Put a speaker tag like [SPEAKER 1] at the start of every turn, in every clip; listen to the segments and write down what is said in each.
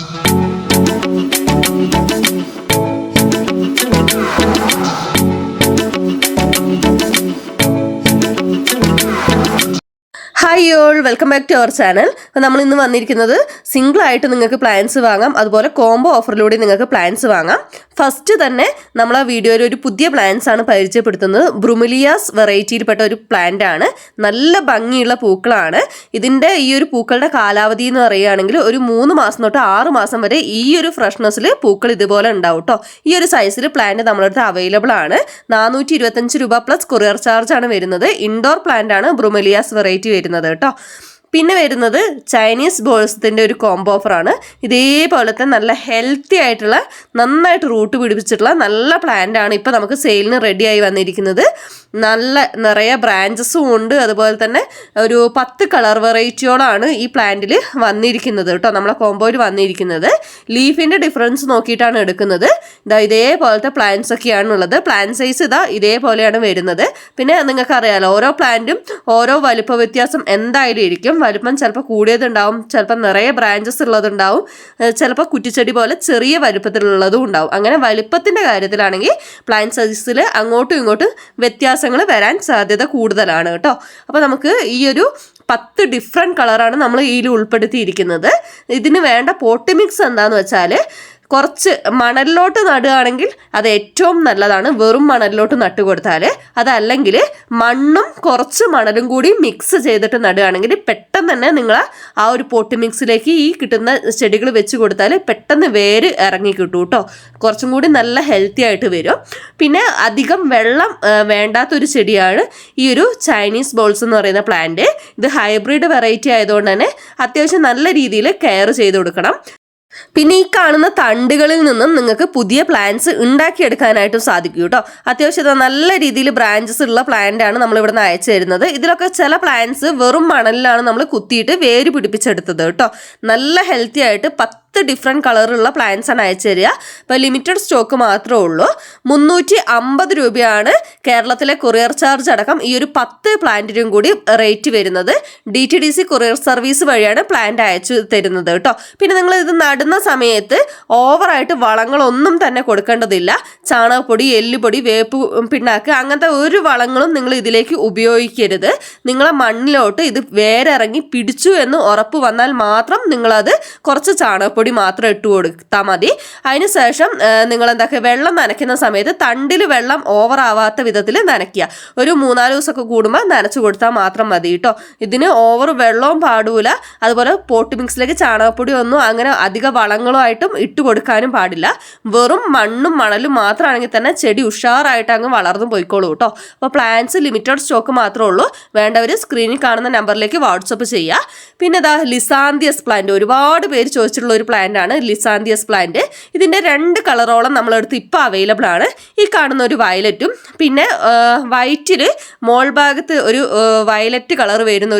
[SPEAKER 1] Thank you. Hi all welcome back to our channel അപ്പോൾ നമ്മൾ ഇന്ന് വന്നിരിക്കുന്നത് സിംഗിൾ ആയിട്ട് നിങ്ങൾക്ക് പ്ലാൻസ് വാങ്ങാം. അതുപോലെ കോംബോ ഓഫറിലൂടെ നിങ്ങൾക്ക് പ്ലാൻസ് വാങ്ങാം. ഫസ്റ്റ് തന്നെ നമ്മൾ ആ വീഡിയോയിൽ ഒരു പുതിയ പ്ലാന്റ്സ് ആണ് പരിചയപ്പെടുത്തുന്നത്. ബ്രുമിലിയാസ് വെറൈറ്റിയിൽപ്പെട്ട ഒരു പ്ലാന്റ് ആണ്. നല്ല ഭംഗിയുള്ള പൂക്കളാണ്. ഇതിന്റെ ഈ ഒരു പൂക്കളുടെ കാലാവധി എന്ന് പറയുകയാണെങ്കിൽ ഒരു മൂന്ന് മാസം തൊട്ട് ആറ് മാസം വരെ ഈ ഒരു ഫ്രഷ്നെസ്സിൽ പൂക്കൾ ഇതുപോലെ ഉണ്ടാവും കേട്ടോ ഈ ഒരു സൈസിൽ പ്ലാന്റ് നമ്മളടുത്ത് അവൈലബിൾ ആണ്. നാനൂറ്റി രൂപ പ്ലസ് കൊറിയർ ചാർജ് ആണ് വരുന്നത്. ഇൻഡോർ പ്ലാന്റ് ആണ് ബ്രുമിലിയാസ് വെറൈറ്റി വരുന്നത്. കേട്ടോ. പിന്നെ വരുന്നത് ചൈനീസ് ബോൾസത്തിന്റെ ഒരു കോംബോ ഓഫറാണ് ഇതേപോലത്തെ നല്ല ഹെൽത്തി ആയിട്ടുള്ള നന്നായിട്ട് റൂട്ട് പിടിപ്പിച്ചിട്ടുള്ള നല്ല പ്ലാന്റ് ആണ് ഇപ്പോൾ നമുക്ക് സെയിലിന് റെഡിയായി വന്നിരിക്കുന്നത്. നല്ല നിറയെ ബ്രാഞ്ചസും ഉണ്ട്. അതുപോലെ തന്നെ ഒരു പത്ത് കളർ വെറൈറ്റിയോളാണ് ഈ പ്ലാന്റിൽ വന്നിരിക്കുന്നത് കേട്ടോ. നമ്മളെ കോംബോയിൽ വന്നിരിക്കുന്നത്. ലീഫിന്റെ ഡിഫറൻസ് നോക്കിയിട്ടാണ് എടുക്കുന്നത്. ഇതാ ഇതേപോലത്തെ പ്ലാന്റ്സ് ഒക്കെയാണ് ഉള്ളത് പ്ലാന്റ് സൈസ് ഇതാ ഇതേപോലെയാണ് വരുന്നത്. പിന്നെ നിങ്ങൾക്ക് അറിയാലോ ഓരോ പ്ലാന്റും ഓരോ വലുപ്പ വ്യത്യാസം എന്തായാലും ഇരിക്കും. വലുപ്പം ചിലപ്പോൾ കൂടിയതുണ്ടാവും ചിലപ്പോൾ നിറയെ ബ്രാഞ്ചസ് ഉള്ളതുണ്ടാവും ചിലപ്പോൾ കുറ്റിച്ചെടി പോലെ ചെറിയ വലുപ്പത്തിലുള്ളതും ഉണ്ടാവും. അങ്ങനെ വലുപ്പത്തിന്റെ കാര്യത്തിലാണെങ്കിൽ പ്ലാന്റ് സൈസിൽ അങ്ങോട്ടും ഇങ്ങോട്ടും വ്യത്യാസങ്ങൾ വരാൻ സാധ്യത കൂടുതലാണ് കേട്ടോ. അപ്പോൾ നമുക്ക് ഈ ഒരു പത്ത് ഡിഫറെന്റ് കളറാണ് നമ്മൾ ഇതിൽ ഉൾപ്പെടുത്തിയിരിക്കുന്നത്. ഇതിന് വേണ്ട പോട്ടിമിക്സ് എന്താണെന്ന് വെച്ചാൽ കുറച്ച് മണലിലോട്ട് നടുകയാണെങ്കിൽ അത് ഏറ്റവും നല്ലതാണ്. വെറും മണലിലോട്ട് നട്ടു കൊടുത്താൽ അതല്ലെങ്കിൽ മണ്ണും കുറച്ച് മണലും കൂടി മിക്സ് ചെയ്തിട്ട് നടുകയാണെങ്കിൽ പെട്ടെന്ന് തന്നെ നിങ്ങൾ ആ ഒരു പോട്ട് മിക്സിലേക്ക് ഈ കിട്ടുന്ന ചെടികൾ വെച്ച് കൊടുത്താൽ പെട്ടെന്ന് വേര് ഇറങ്ങി കിട്ടും കേട്ടോ. കുറച്ചും കൂടി നല്ല ഹെൽത്തി ആയിട്ട് വരും. പിന്നെ അധികം വെള്ളം വേണ്ടാത്തൊരു ചെടിയാണ് ഈ ഒരു ചൈനീസ് ബോൾസ് എന്ന് പറയുന്ന പ്ലാന്റ് ഇത് ഹൈബ്രിഡ് വെറൈറ്റി ആയതുകൊണ്ട് തന്നെ അത്യാവശ്യം നല്ല രീതിയിൽ കെയർ ചെയ്ത് കൊടുക്കണം. പിന്നെ ഈ കാണുന്ന തണ്ടുകളിൽ നിന്നും നിങ്ങൾക്ക് പുതിയ പ്ലാന്റ്സ് ഉണ്ടാക്കിയെടുക്കാനായിട്ടും സാധിക്കും കേട്ടോ. അത്യാവശ്യം നല്ല രീതിയിൽ ബ്രാഞ്ചസ് ഉള്ള പ്ലാന്റ് ആണ് നമ്മൾ ഇവിടെ നിന്ന് അയച്ചു തരുന്നത്. ഇതിലൊക്കെ ചില പ്ലാന്റ്സ് വെറും മണലിലാണ് നമ്മൾ കുത്തിയിട്ട് വേര് പിടിപ്പിച്ചെടുത്തത് കേട്ടോ. നല്ല ഹെൽത്തി ആയിട്ട് പത്ത് ഡിഫറെന്റ് കളറുള്ള പ്ലാന്റ്സ് ആണ് അയച്ചു തരിക. അപ്പോൾ ലിമിറ്റഡ് സ്റ്റോക്ക് മാത്രമേ ഉള്ളൂ. മുന്നൂറ്റി അമ്പത് രൂപയാണ് കേരളത്തിലെ കൊറിയർ ചാർജ് അടക്കം ഈ ഒരു പത്ത് പ്ലാന്റിനും കൂടി റേറ്റ് വരുന്നത്. D T D C courier service വഴിയാണ് പ്ലാന്റ് അയച്ചു തരുന്നത് കേട്ടോ. പിന്നെ നിങ്ങൾ ഇത് നടുന്ന സമയത്ത് ഓവറായിട്ട് വളങ്ങളൊന്നും തന്നെ കൊടുക്കേണ്ടതില്ല. ചാണകപ്പൊടി എല്ലുപൊടി വേപ്പ് പിണ്ണാക്ക് അങ്ങനത്തെ ഒരു വളങ്ങളും നിങ്ങൾ ഇതിലേക്ക് ഉപയോഗിക്കരുത്. നിങ്ങളെ മണ്ണിലോട്ട് ഇത് വേരിറങ്ങി പിടിച്ചു എന്ന് ഉറപ്പ് വന്നാൽ മാത്രം നിങ്ങളത് കുറച്ച് ചാണകപ്പൊടി മാത്രം ഇട്ട് കൊടുത്താൽ മതി. അതിനുശേഷം നിങ്ങൾ എന്താക്കുക വെള്ളം നനയ്ക്കുന്ന സമയത്ത് തണ്ടിൽ വെള്ളം ഓവർ ആവാത്ത വിധത്തിൽ നനയ്ക്കുക. ഒരു മൂന്നാൽ ദിവസമൊക്കെ കൂടുമ്പോൾ നനച്ചു കൊടുത്താൽ മാത്രം മതി കേട്ടോ ഇതിന് ഓവർ വെള്ളവും പാടൂല. അതുപോലെ പോട്ട് മിക്സിലേക്ക് ചാണകപ്പൊടി ഒന്നും അങ്ങനെ അധിക വളങ്ങളുമായിട്ടും ഇട്ട് കൊടുക്കാനും പാടില്ല. വെറും മണ്ണും മണലും മാത്രമാണെങ്കിൽ തന്നെ ചെടി ഉഷാറായിട്ട് അങ്ങ് വളർന്നു പോയിക്കോളൂ കേട്ടോ അപ്പോൾ പ്ലാന്റ്സ് ലിമിറ്റഡ് സ്റ്റോക്ക് മാത്രമേ ഉള്ളൂ. വേണ്ടവർ സ്ക്രീനിൽ കാണുന്ന നമ്പറിലേക്ക് വാട്സപ്പ് ചെയ്യുക പിന്നെ ഇതാ ലിസാന്തിയസ് പ്ലാന്റ് ഒരുപാട് പേര് ചോദിച്ചിട്ടുള്ള ഒരു പ്ലാന്റ് ആണ് ലിസാന്തിയസ് പ്ലാന്റ് ഇതിന്റെ രണ്ട് കളറോളം നമ്മളെടുത്ത് ഇപ്പോൾ അവൈലബിൾ ആണ്. ഈ കാണുന്ന ഒരു വയലറ്റും പിന്നെ വൈറ്റിൽ മോൾ ഭാഗത്ത് ഒരു വയലറ്റ് കളർ വരുന്ന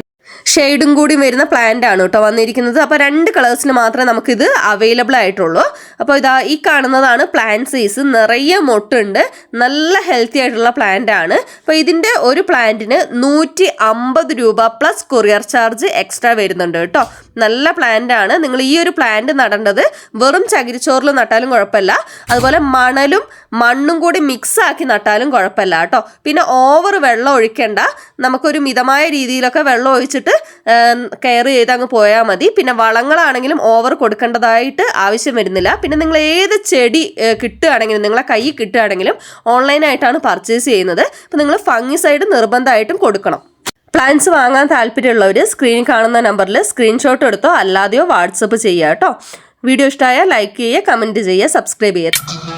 [SPEAKER 1] ഷെയ്ഡും കൂടി വരുന്ന പ്ലാന്റ് ആണ് കേട്ടോ വന്നിരിക്കുന്നത്. അപ്പോൾ രണ്ട് കളേഴ്സിന് മാത്രമേ നമുക്കിത് അവൈലബിൾ ആയിട്ടുള്ളൂ. അപ്പോൾ ഇതാ ഈ കാണുന്നതാണ് പ്ലാന്റ് സൈസ് നിറയെ മൊട്ടുണ്ട്. നല്ല ഹെൽത്തി ആയിട്ടുള്ള പ്ലാന്റ് ആണ്. അപ്പോൾ ഇതിന്റെ ഒരു പ്ലാന്റിന് നൂറ്റി അമ്പത് രൂപ പ്ലസ് കൊറിയർ ചാർജ് എക്സ്ട്രാ വരുന്നുണ്ട് കേട്ടോ. നല്ല പ്ലാന്റ് ആണ്. നിങ്ങൾ ഈ ഒരു പ്ലാന്റ് നടേണ്ടത് വെറും ചകിരിച്ചോറിൽ നട്ടാലും കുഴപ്പമില്ല. അതുപോലെ മണലും മണ്ണും കൂടി മിക്സ് ആക്കി നട്ടാലും കുഴപ്പമില്ല കേട്ടോ. പിന്നെ ഓവർ വെള്ളം ഒഴിക്കേണ്ട. നമുക്കൊരു മിതമായ രീതിയിലൊക്കെ വെള്ളം ഒഴിച്ചിട്ട് കെയർ ചെയ്ത് അങ്ങ് പോയാൽ മതി. പിന്നെ വളങ്ങളാണെങ്കിലും ഓവർ കൊടുക്കേണ്ടതായിട്ട് ആവശ്യം വരുന്നില്ല. പിന്നെ നിങ്ങൾ ഏത് ചെടി കിട്ടുകയാണെങ്കിലും നിങ്ങളെ കൈ കിട്ടുകയാണെങ്കിലും ഓൺലൈനായിട്ടാണ് പർച്ചേസ് ചെയ്യുന്നത്. അപ്പോൾ നിങ്ങൾ ഫംഗിസൈഡ് നിർബന്ധമായിട്ടും കൊടുക്കണം. പ്ലാൻസ് വാങ്ങാൻ താല്പര്യമുള്ളവർ സ്ക്രീനിൽ കാണുന്ന നമ്പറിൽ സ്ക്രീൻഷോട്ട് എടുത്തോ അല്ലാതെയോ വാട്സപ്പ് ചെയ്യുക കേട്ടോ. വീഡിയോ ഇഷ്ടമായ ലൈക്ക് ചെയ്യുക കമന്റ് ചെയ്യുക സബ്സ്ക്രൈബ് ചെയ്യുക.